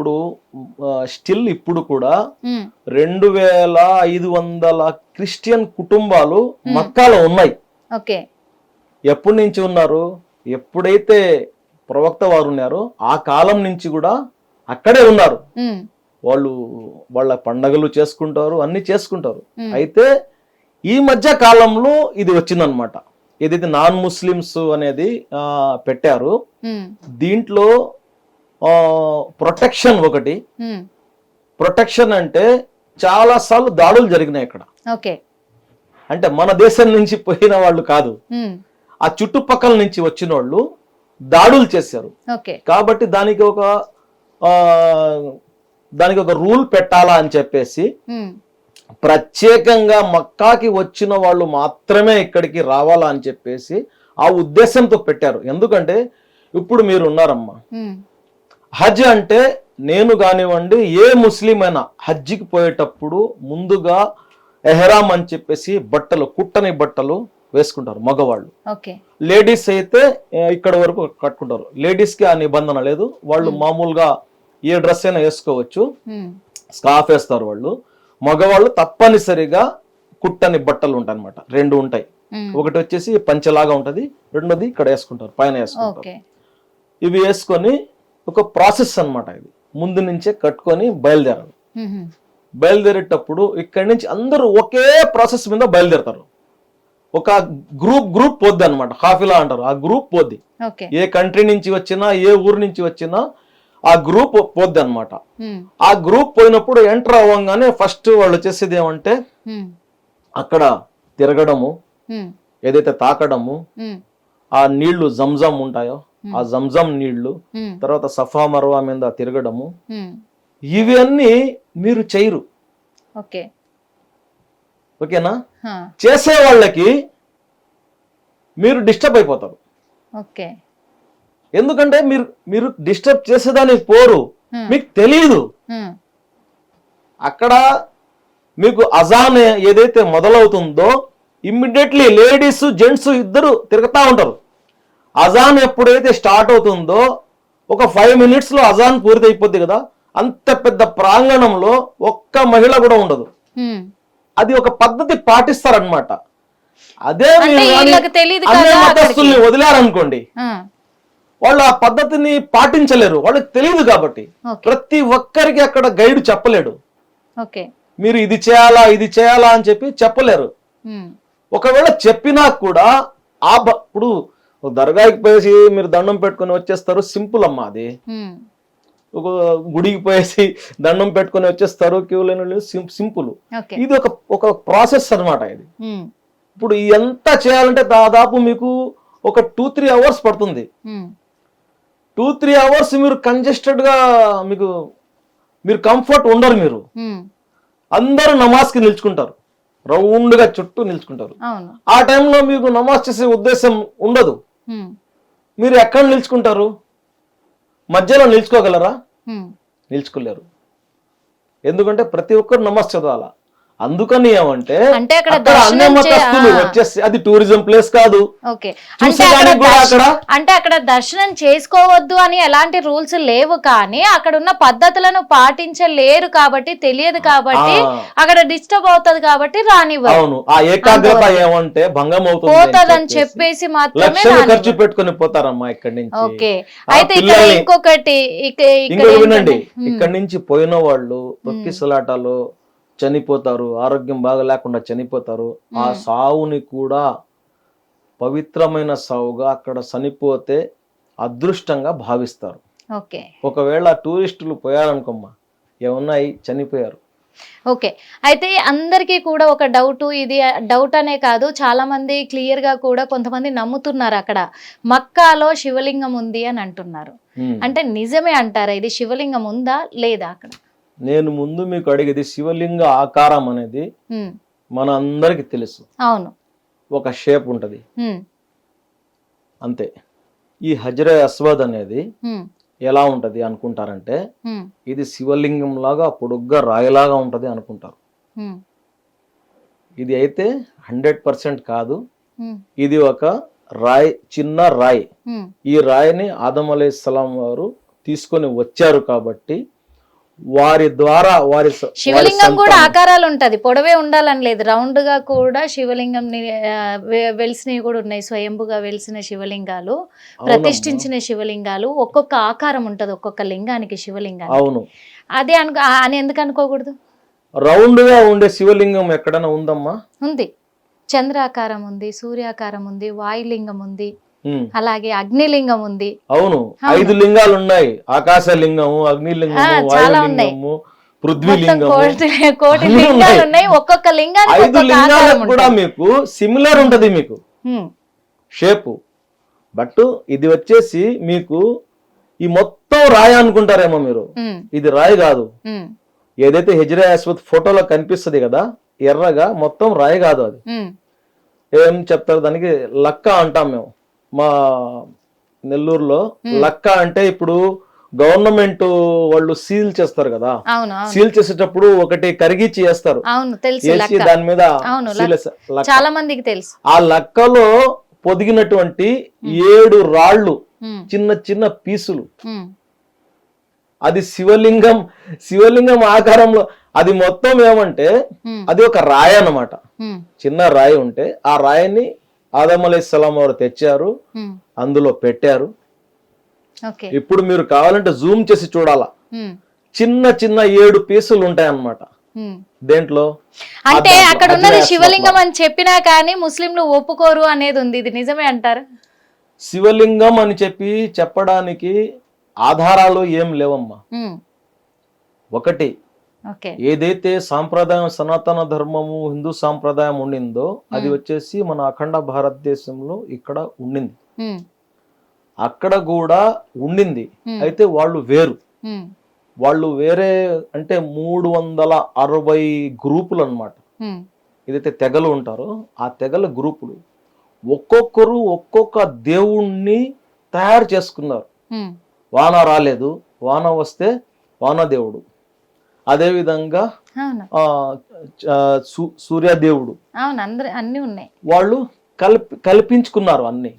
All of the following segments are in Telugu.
ఇప్పుడు స్టిల్ ఇప్పుడు కూడా రెండు వేల ఐదు వందల క్రిస్టియన్ కుటుంబాలు మక్కాలో ఉన్నాయి. ఓకే. ఎప్పటి నుంచి ఉన్నారు? ఎప్పుడైతే ప్రవక్త వారు ఉన్నారో ఆ కాలం నుంచి కూడా అక్కడే ఉన్నారు. వాళ్ళు వాళ్ళ పండగలు చేసుకుంటారు అన్ని చేసుకుంటారు. అయితే ఈ మధ్య కాలంలో ఇది వచ్చిందనమాట ఏదైతే నాన్ ముస్లిమ్స్ అనేది పెట్టారు దీంట్లో ప్రొటెక్షన్ ఒకటి. ప్రొటెక్షన్ అంటే చాలా సార్లు దాడులు జరిగినాయి ఇక్కడ ఓకే అంటే మన దేశం నుంచి పోయిన వాళ్ళు కాదు. ఉమ్, ఆ చుట్టుపక్కల నుంచి వచ్చిన వాళ్ళు దాడులు చేశారు. కాబట్టి దానికి ఒక దానికి ఒక రూల్ పెట్టాలా అని చెప్పేసి ఉమ్, ప్రత్యేకంగా మక్కాకి వచ్చిన వాళ్ళు మాత్రమే ఇక్కడికి రావాలా అని చెప్పేసి ఆ ఉద్దేశంతో పెట్టారు. ఎందుకంటే ఇప్పుడు మీరు ఉన్నారమ్మా హజ్ అంటే నేను కానివ్వండి ఏ ముస్లిం అయినా హజ్జికి పోయేటప్పుడు ముందుగా ఎహరామ్ అని చెప్పేసి బట్టలు కుట్టని బట్టలు వేసుకుంటారు మగవాళ్ళు. లేడీస్ అయితే ఇక్కడ వరకు కట్టుకుంటారు. లేడీస్కి ఆ నిబంధన లేదు. వాళ్ళు మామూలుగా ఏ డ్రెస్ అయినా వేసుకోవచ్చు. ఉమ్, స్కార్ఫ్ వేస్తారు వాళ్ళు. మగవాళ్ళు తప్పనిసరిగా కుట్టని బట్టలు ఉంటాయి అనమాట రెండు ఉంటాయి. ఒకటి వచ్చేసి పంచలాగా ఉంటది. రెండోది ఇక్కడ వేసుకుంటారు. పైన వేసుకుంటారు. ఇవి వేసుకొని ఒక ప్రాసెస్ అన్నమాట ఇది. ముందు నుంచే కట్టుకొని బయలుదేరాలి. బయలుదేరేటప్పుడు ఇక్కడి నుంచి అందరూ ఒకే ప్రాసెస్ మీద బయలుదేరతారు. ఒక గ్రూప్ గ్రూప్ పోద్ది అనమాట హాఫీలా అంటారు. ఆ గ్రూప్ పోద్ది. ఏ కంట్రీ నుంచి వచ్చినా ఏ ఊరు నుంచి వచ్చినా ఆ గ్రూప్ పోద్ది అనమాట ఆ గ్రూప్ పోయినప్పుడు ఎంటర్ అవ్వగానే ఫస్ట్ వాళ్ళు చేసేది ఏమంటే అక్కడ తిరగడము ఏదైతే తాకడము ఆ నీళ్ళు జంజం ఉంటాయో ఆ జంజం నీళ్ళు తర్వాత సఫా మరవా మీద తిరగడము. ఇవన్నీ మీరు చేయరు. ఓకే. ఓకేనా? చేసే వాళ్ళకి మీరు డిస్టర్బ్ అయిపోతారు. ఓకే. ఎందుకంటే మీరు మీరు డిస్టర్బ్ చేసేదానికి పోరు. మీకు తెలియదు అక్కడ మీకు అజాన్ ఏదైతే మొదలవుతుందో ఇమ్మీడియట్లీ లేడీస్ జెంట్స్ ఇద్దరు తిరుగుతూ ఉంటారు. అజాన్ ఎప్పుడైతే స్టార్ట్ అవుతుందో ఒక ఫైవ్ మినిట్స్లో అజాన్ పూర్తి అయిపోద్ది కదా. అంత పెద్ద ప్రాంగణంలో ఒక్క మహిళ కూడా ఉండదు. అది ఒక పద్ధతి పాటిస్తారనమాట అదే మతస్థుల్ని వదిలారనుకోండి. వాళ్ళు ఆ పద్ధతిని పాటించలేరు. వాళ్ళకి తెలియదు కాబట్టి. ప్రతి ఒక్కరికి అక్కడ గైడ్ చెప్పలేడు. మీరు ఇది చేయాలా ఇది చేయాలా అని చెప్పి చెప్పలేరు. ఒకవేళ చెప్పినా కూడా ఆ ఇప్పుడు దర్గాకి పోయేసి మీరు దండం పెట్టుకొని వచ్చేస్తారు. సింపుల్ అమ్మా అది. ఒక గుడికి పోయేసి దండం పెట్టుకొని వచ్చేస్తారు. Queue line simple. ఇది ఒక ఒక ప్రాసెస్ అన్నమాట ఇది. ఇప్పుడు ఎంత చేయాలంటే దాదాపు మీకు ఒక టూ త్రీ అవర్స్ పడుతుంది. టూ త్రీ అవర్స్ మీరు కంజెస్టెడ్గా మీకు మీరు కంఫర్ట్ ఉండరు మీరు. అందరూ నమాజ్కి నిల్చుకుంటారు. రౌండ్గా చుట్టూ నిల్చుకుంటారు. ఆ టైంలో మీకు నమాజ్ చేసే ఉద్దేశం ఉండదు. మీరు ఎక్కడ నిల్చుకుంటారు? మధ్యలో నిల్చుకోగలరా? నిల్చుకోలేరు. ఎందుకంటే ప్రతి ఒక్కరు నమాజ్ చదవాలా అందుకని ఏమంటే అంటే అక్కడ. వచ్చేసి అది టూరిజం ప్లేస్ కాదు. అంటే అక్కడ దర్శనం చేసుకోవద్దు అని ఎలాంటి రూల్స్ లేవు కానీ అక్కడ ఉన్న పద్ధతులను పాటించలేరు కాబట్టి తెలియదు కాబట్టి. అక్కడ డిస్టర్బ్ అవుతది కాబట్టి రానివ్వరు. అవును. ఆ ఏకాగ్రత ఏమంటే భంగం అవుతుంది అని పోతదని చెప్పేసి మాత్రమే ఖర్చు పెట్టుకొని పోతారమ్మా ఇక్కడి నుంచి. ఓకే. అయితే ఇక్కడ ఇంకొకటి వినండి. ఇక్కడి నుంచి పోయిన వాళ్ళు తొక్కిసలాటలో చనిపోతారు ఆరోగ్యం బాగా లేకుండా చనిపోతారు ఆ సావుని కూడా పవిత్రమైన సావుగా అక్కడ చనిపోతే అదృష్టంగా భావిస్తారు. ఓకే. ఒకవేళ టూరిస్టులు పోయారనుకోమ్మా ఏమన్నాయి చనిపోయారు. ఓకే. అయితే అందరికీ కూడా ఒక డౌట్ ఇది డౌట్ అనే కాదు చాలా మంది క్లియర్గా కూడా కొంతమంది నమ్ముతున్నారు అక్కడ. మక్కాలో శివలింగం ఉంది అని అంటున్నారు. అంటే నిజమే అంటారా? ఇది శివలింగం ఉందా లేదా అక్కడ? నేను ముందు మీకు అడిగేది శివలింగ ఆకారం అనేది మన అందరికి తెలుసు. అవును. ఒక షేప్ ఉంటది. అంతే. ఈ హజరే అస్వద్ అనేది ఎలా ఉంటది అనుకుంటారంటే ఇది శివలింగం లాగా పొడుగ్గా రాయిలాగా ఉంటది అనుకుంటారు. ఇది అయితే హండ్రెడ్ పర్సెంట్ కాదు. ఇది ఒక రాయి చిన్న రాయి. ఈ రాయిని ఆదం అలైహిస్సలాం వారు తీసుకొని వచ్చారు కాబట్టి వారి ద్వారా వారి శివలింగం కూడా. ఆకారాలు ఉంటది. పొడవే ఉండాలని లేదు. రౌండ్గా కూడా శివలింగం వెలిసినవి కూడా ఉన్నాయి. స్వయంభుగా వెలిసిన శివలింగాలు ప్రతిష్ఠించిన శివలింగాలు ఒక్కొక్క ఆకారం ఉంటది. ఒక్కొక్క లింగానికి శివలింగానికి. అవును. అదే అనుకో అని ఎందుకు అనుకోకూడదు? రౌండ్గా ఉండే శివలింగం ఎక్కడైనా ఉందమ్మా? ఉంది. చంద్రాకారం ఉంది సూర్యాకారం ఉంది వాయులింగం ఉంది. అలాగే అగ్నిలింగం ఉంది. అవును. ఐదు లింగాలు ఉన్నాయి. ఆకాశ లింగము అగ్నిలింగము చాలా కోటి లింగాలు ఉన్నాయి. ఒక్కొక్క లింగానికి ఐదు లింగాలకు కూడా మీకు సిమిలర్ ఉంటది మీకు. షేపు. బట్ ఇది వచ్చేసి మీకు ఈ మొత్తం రాయి అనుకుంటారేమో మీరు. ఇది రాయి కాదు. ఏదైతే హెజ్రా యాస్వత్ ఫోటోలో కనిపిస్తది కదా ఎర్రగా మొత్తం రాయి కాదు అది. ఏం చెప్తారు దానికి లక్క అంటాం మేము. మా నెల్లూరులో లక్క అంటే ఇప్పుడు గవర్నమెంట్ వాళ్ళు సీల్ చేస్తారు కదా. సీల్ చేసేటప్పుడు ఒకటి వేసి లక్క. దాని మీద. చాలా మందికి తెలుసు. ఆ లక్కలో పొదిగినటువంటి ఏడు రాళ్ళు చిన్న చిన్న పీసులు. అది శివలింగం శివలింగం ఆకారంలో అది మొత్తం ఏమంటే అది ఒక రాయి అన్నమాట. ఉమ్, చిన్న రాయి ఉంటే ఆ రాయిని ఆదం అలైహిస్సలాం వారు తెచ్చారు. అందులో పెట్టారు. ఇప్పుడు మీరు కావాలంటే జూమ్ చేసి చూడాలా. చిన్న చిన్న ఏడు పీసులు ఉంటాయి అన్నమాట ఉమ్. దేంట్లో? అంటే అక్కడ ఉన్నది శివలింగం అని చెప్పినా కానీ ముస్లింలు ఒప్పుకోరు అనేది ఉంది. ఇది నిజమే అంటారు? శివలింగం అని చెప్పి చెప్పడానికి ఆధారాలు ఏం లేవమ్మా. ఒకటి ఏదైతే సాంప్రదాయం సనాతన ధర్మము హిందూ సాంప్రదాయం ఉండిందో అది వచ్చేసి మన అఖండ భారతదేశంలో ఇక్కడ ఉండింది. అక్కడ కూడా ఉండింది. అయితే వాళ్ళు వేరు. వాళ్ళు వేరే అంటే మూడు వందల అరవై గ్రూపులు అన్నమాట ఉమ్, ఏదైతే తెగలు ఉంటారో ఆ తెగల గ్రూపులు ఒక్కొక్కరు ఒక్కొక్క దేవుణ్ణి తయారు చేసుకున్నారు. వాన రాలేదు వాన వస్తే వానదేవుడు. అదేవిధంగా సూర్యదేవుడు. అన్ని ఉన్నాయి. వాళ్ళు కల్పి కల్పించుకున్నారు అన్ని.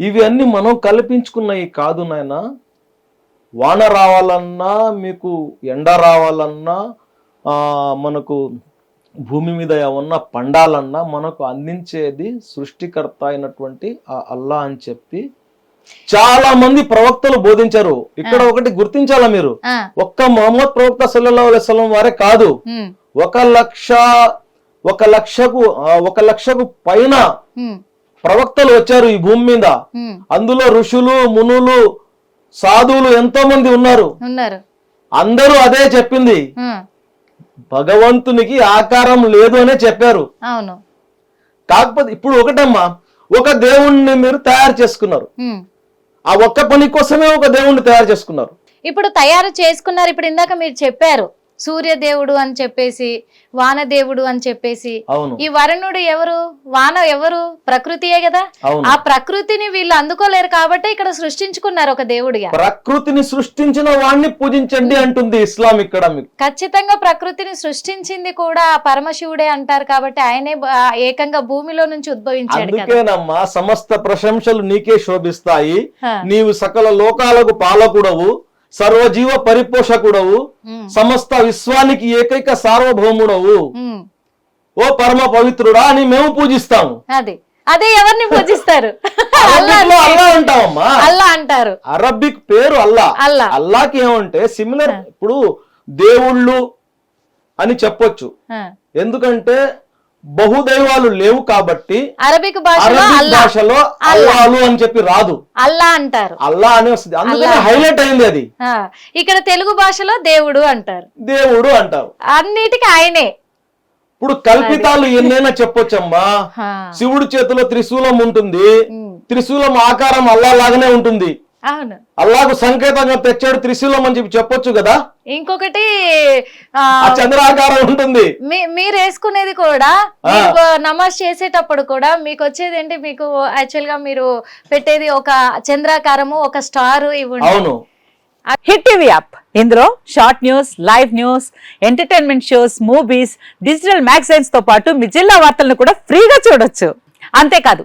ఇవి అన్ని మనం కల్పించుకున్నవి కాదు నాయన. వాన రావాలన్నా మీకు ఎండ రావాలన్నా ఆ, మనకు భూమి మీద ఏమన్నా పండాలన్నా మనకు అందించేది సృష్టికర్త అయినటువంటి ఆ అల్లా అని చెప్పి చాలా మంది ప్రవక్తలు బోధించారు. ఇక్కడ ఒకటి గుర్తించాలా మీరు? ఒక్క మొహమ్మద్ ప్రవక్త సల్లల్లాహు అలైహి వారే కాదు. ఒక లక్ష ఒక లక్షకు ఒక లక్షకు పైన ప్రవక్తలు వచ్చారు ఈ భూమి మీద. అందులో ఋషులు మునులు సాధువులు ఎంతో మంది ఉన్నారు. అందరూ అదే చెప్పింది. భగవంతునికి ఆకారం లేదు అనే చెప్పారు. అవును. కాకపోతే ఇప్పుడు ఒకటమ్మా ఒక దేవుణ్ణి మీరు తయారు చేసుకున్నారు. ఆ ఒక్క పని కోసమే ఒక దేవుణ్ణి తయారు చేసుకున్నారు. ఇప్పుడు తయారు చేసుకున్నారు. ఇప్పుడు ఇందాక మీరు చెప్పారు సూర్యదేవుడు అని చెప్పేసి వానదేవుడు అని చెప్పేసి. ఈ వరుణుడు ఎవరు? వాన ఎవరు? ప్రకృతియే కదా. ఆ ప్రకృతిని వీళ్ళు అందుకోలేరు కాబట్టి ఇక్కడ సృష్టించుకున్నారు ఒక దేవుడిగా. ప్రకృతిని సృష్టించిన వాణ్ణి పూజించండి అంటుంది ఇస్లాం ఇక్కడ ఖచ్చితంగా ప్రకృతిని సృష్టించింది కూడా పరమశివుడే అంటారు కాబట్టి ఆయనే ఏకంగా భూమిలో నుంచి ఉద్భవించాడు అందుకేనమ్మా సమస్త ప్రశంసలు నీకే శోభిస్తాయి. నీవు సకల లోకాలకు పాలకుడవు. సర్వజీవ పరిపోషకుడవు. సమస్త విశ్వానికి ఏకైక సార్వభౌముడవు. ఓ పరమ పవిత్రుడా అని మేము పూజిస్తాము. అది. అదే ఎవరిని పూజిస్తారు? అల్లా అంటామమ్మా అల్లా అంటారు. అరబిక్ పేరు అల్లా. అల్లా. అల్లాకి ఏమంటే సిమిలర్ ఇప్పుడు దేవుళ్ళు అని చెప్పొచ్చు. ఎందుకంటే బహుదైవాలు లేవు కాబట్టి అరబిక్ భాషలో అల్లాలు అని చెప్పి రాదు. అల్లా అంటారు. అల్లా అని వస్తుంది. అందుకని హైలైట్ అయింది అది. ఇక్కడ తెలుగు భాషలో దేవుడు అంటారు. దేవుడు అంటారు. అన్నిటికీ ఆయనే. ఇప్పుడు కల్పితాలు ఎన్నైనా చెప్పొచ్చమ్మా. శివుడి చేతిలో త్రిశూలం ఉంటుంది. త్రిశూలం ఆకారం అల్లా లాగానే ఉంటుంది. అల్లాకు సంకేతంగా తెచ్చాడు త్రిశూలం అని చెప్పి చెప్పొచ్చు కదా? ఇంకొకటి చంద్రాకారం ఉంటుంది. మీ- మీరు వేసుకునేది కూడా మీరు నమాజ్ చేసేటప్పుడు కూడా మీకు వచ్చేది ఏంటి? మీకు యాక్చువల్గా మీరు పెట్టేది ఒక చంద్రాకారము ఒక స్టార్ ఇవ్వండి అవును. Hit TV app. ఇందులో short news live news entertainment shows movies digital మ్యాగజైన్స్తో పాటు మీ జిల్లా వార్తలను కూడా ఫ్రీగా చూడొచ్చు. అంతేకాదు